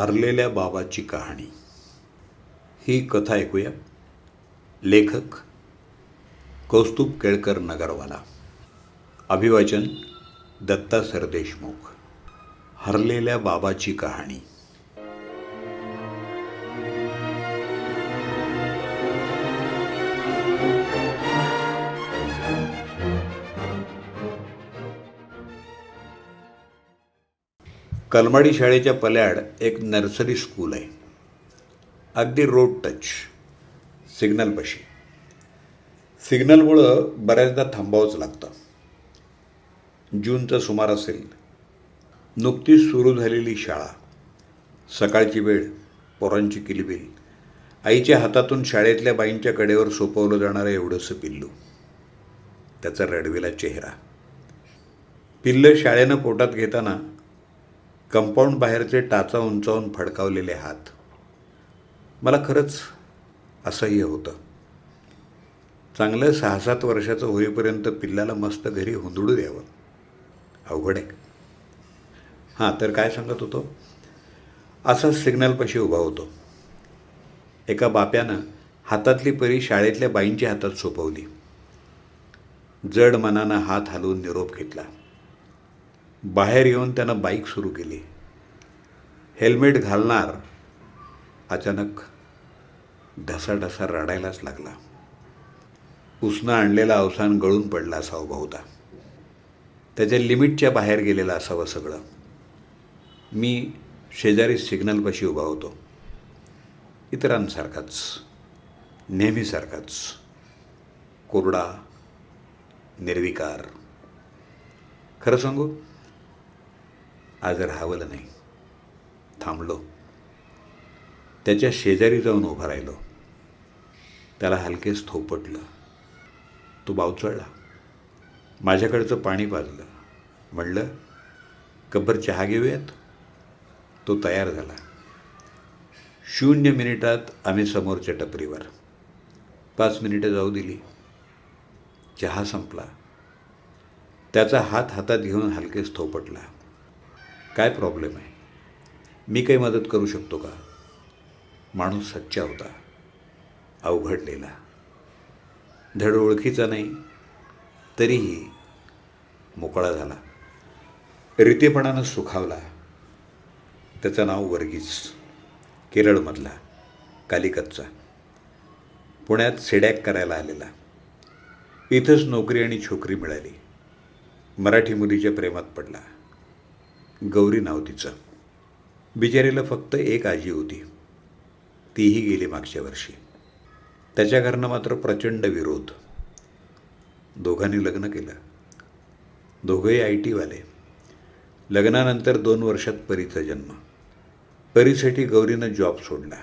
हरलेल्या बाबाची कहाणी. ही कथा ऐकूया. लेखक कौस्तुभ केळकर नगरवाला. अभिवाचन दत्ता सरदेशमुख. हरलेल्या बाबाची कहाणी. कलमाडी शाळेच्या पल्याड एक नर्सरी स्कूल आहे. अगदी रोड टच सिग्नलपाशी सिग्नलमुळं बऱ्याचदा थांबावंच लागतं. जूनचा सुमार असेल. नुकतीच सुरू झालेली शाळा. सकाळची वेळ पोरांची किलबिल. आईच्या हातातून शाळेतल्या बाईंच्या कडेवर सोपवलं जाणारं एवढंसं पिल्लू. त्याचा रडवेला चेहरा. पिल्लं शाळेनं पोटात घेताना कंपाऊंड बाहेरचे टाचा उंचावून फडकावलेले हात. मला खरंच असह्य होतं. चांगलं सहा सात वर्षाचं होईपर्यंत पिल्लाला मस्त घरी हुंदडू द्यावं. अवघड आहे. हां तर काय सांगत होतो? असाच सिग्नलपाशी उभा होतो. एका बाप्यानं हातातली परी शाळेतल्या बाईंच्या हातात सोपवली. जड मनानं हात हलवून निरोप घेतला. बाहेर येऊन त्यानं बाईक सुरू केली. हेल्मेट घालणार अचानक ढसाढसा रडायलाच लागला. उसनं आणलेला अवसान गळून पडला असावं बहुधा. त्याच्या लिमिटच्या बाहेर गेलेलं असावं सगळं. मी शेजारी सिग्नलपाशी उभा होतो. इतरांसारखाच नेहमीसारखाच. कोरडा निर्विकार. खरं सांगू? आज राहावलं नाही. थांबलो. त्याच्या शेजारी जाऊन उभा राहिलो. त्याला हलकेच थोपटलं. तो बावचळला. माझ्याकडचं पाणी पाजलं. म्हणलं कब्बर चहा घेऊयात? तो तयार झाला. शून्य मिनिटात आम्ही समोरच्या टपरीवर. पाच मिनिटं जाऊ दिली. चहा संपला. त्याचा हात हातात घेऊन हलकेच थोपटला. काय प्रॉब्लेम आहे? मी काही मदत करू शकतो का? माणूस सच्चा होता अवघडलेला. धड ओळखीचा नाही तरीही मोकळा झाला. रितेपणानं सुखावला. त्याचं नाव वर्गीस केरळमधला कालिकतचा. पुण्यात सेडॅक करायला आलेला. इथंच नोकरी आणि छोकरी मिळाली. मराठी मुलीच्या प्रेमात पडला. गौरी नाव तिचं. बिचारीला फक्त एक आजी होती. तीही गेली मागच्या वर्षी. त्याच्या घरनं मात्र प्रचंड विरोध. दोघांनी लग्न केलं. दोघंही आय टीवाले लग्नानंतर दोन वर्षात परीचा जन्म. परीसाठी गौरीनं जॉब सोडला.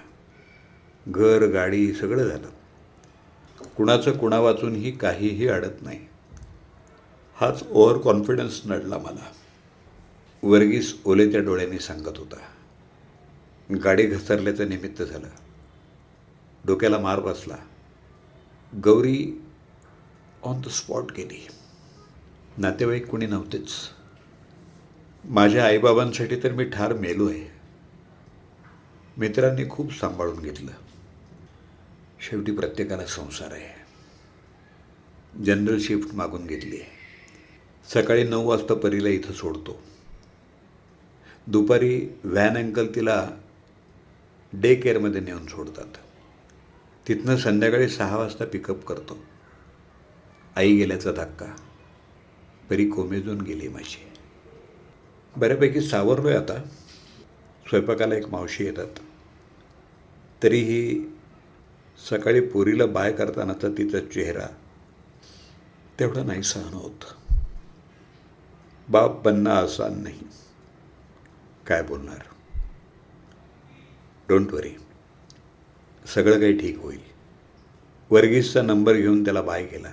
घर गाडी सगळं झालं. कुणाचं कुणा वाचूनही काहीही अडत नाही. हाच ओव्हर कॉन्फिडन्स नडला मला. वर्गीस ओलेत्या डोळ्यांनी सांगत होता. गाडी घसरल्याचं निमित्त झालं. डोक्याला मार बसला. गौरी ऑन द स्पॉट गेली. नातेवाईक कोणी नव्हतेच. माझ्या आईबाबांसाठी तर मी ठार मेलो आहे मित्रांनी खूप सांभाळून घेतलं. शेवटी प्रत्येकाला संसार आहे. जनरल शिफ्ट मागून घेतली आहे. सकाळी नऊ वाजता परीला इथं सोडतो. दुपारी व्हॅन अंकल तिला डे केअरमध्ये नेऊन सोडतात. तिथनं संध्याकाळी सहा वाजता पिकअप करतो. आई गेल्याचा धक्का. परी कोमेजून गेली माझी. बऱ्यापैकी सावरलो आहे आता. स्वयंपाकाला एक मावशी येतात. तरीही सकाळी पोरीला बाय करतानाचा तिचा चेहरा तेवढा नाही सहन होत. बाप बनना आसान नाही. काय बोलणार? डोंट वरी सगळं काही ठीक होईल. वर्गीसचा नंबर घेऊन त्याला बाय केला.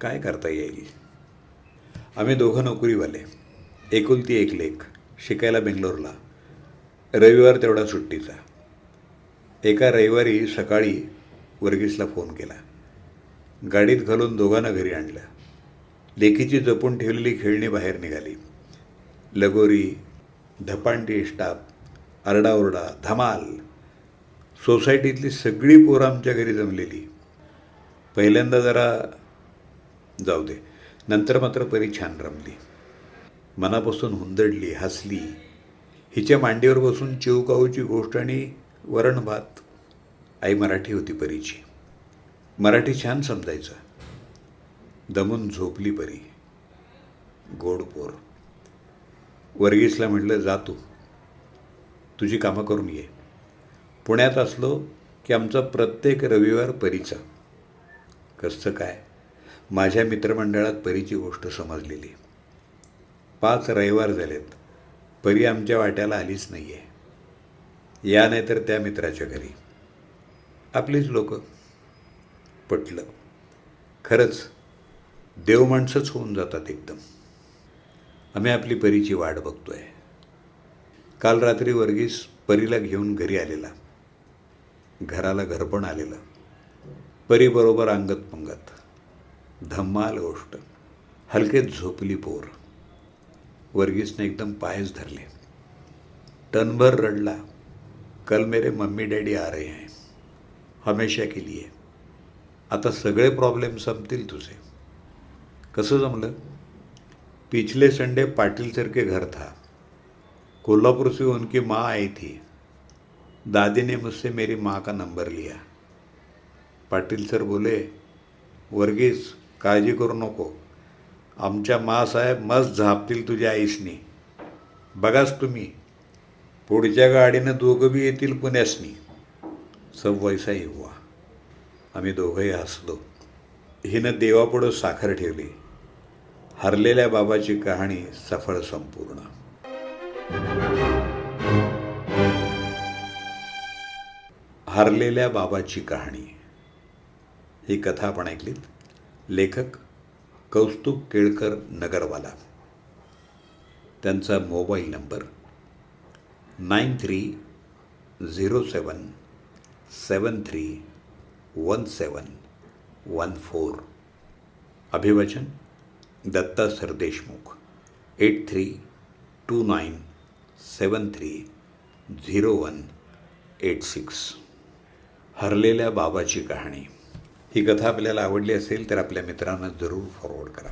काय करता येईल? आम्ही दोघं नोकरीवाले. एकुलती एक लेख. शिकायला बेंगलोरला. रविवार तेवढा सुट्टीचा. एका रविवारी सकाळी वर्गीसला फोन केला. गाडीत घालून दोघांना घरी आणलं. लेखीची जपून ठेवलेली खेळणी बाहेर निघाली. लगोरी धपांटी स्टाफ आरडाओरडा धमाल. सोसायटीतली सगळी पोरं आमच्या घरी जमलेली. पहिल्यांदा जरा जाऊ दे. नंतर मात्र परी छान रमली. मनापासून हुंदडली हसली. हिच्या मांडीवर बसून चिवकाऊची गोष्ट आणि वरण भात. आई मराठी होती परीची. मराठी छान समजायचं. दमून झोपली परी. गोड पोर. वर्गीसला म्हटलं जा तू. तुझी कामं करून ये. पुण्यात असलो की आमचा प्रत्येक रविवार परीचा. कसं काय? माझ्या मित्रमंडळात परीची गोष्ट समजलेली. पाच रविवार झालेत. परी आमच्या वाट्याला आलीच नाही आहे या नाही तर त्या मित्राच्या घरी. आपलीच लोक. पटलं. खरंच देव माणसंच होऊन जातात एकदम. आम्ही आपली परीची वाट बघतोय. काल रात्री वर्गीस परीला घेऊन घरी आलेला. घराला घर पण आलेलं परीबरोबर अंगत पंगत. धम्माल गोष्ट. हलकेत झोपली पोर. वर्गीसने एकदम पायच धरले. टनभर रडला. कल मेरे मम्मी डॅडी आ रहे हैं. हमेशा के लिए. आता सगळे प्रॉब्लेम संपतील तुझे. कसं जमलं? पिछले संडे पाटिल सर के घर था। कोल्हापुर से उनकी माँ आई थी। दादी ने मुझसे मेरी माँ का नंबर लिया। पाटील सर बोले वर्गीस काळजी करू नको। आमच्या मासाहेब मस्त झापतील तुझ्या आईसनी। बघाच तुम्ही पुढच्या गाडीनं दोघं बी येतील पुण्यासनी. सब वैसा हुआ। आम्ही दोघंही हसलो। हिनं देवापुढं साखर ठेवली। हरलेल्या बाबाची कहाणी सफळ संपूर्ण. हरलेल्या बाबाची कहाणी. ही कथा आपण ऐकलीत. लेखक कौस्तुभ केळकर नगरवाला. त्यांचा mobile number nine three zero seven seven three one seven one four. Abhivachan Datta Sardeshmukh eight three two nine seven three zero one eight six. हरलेल्या बाबाची कहाणी. ही कथा आपल्याला आवडली असेल तर आपल्या मित्रांना जरूर फॉरवर्ड करा.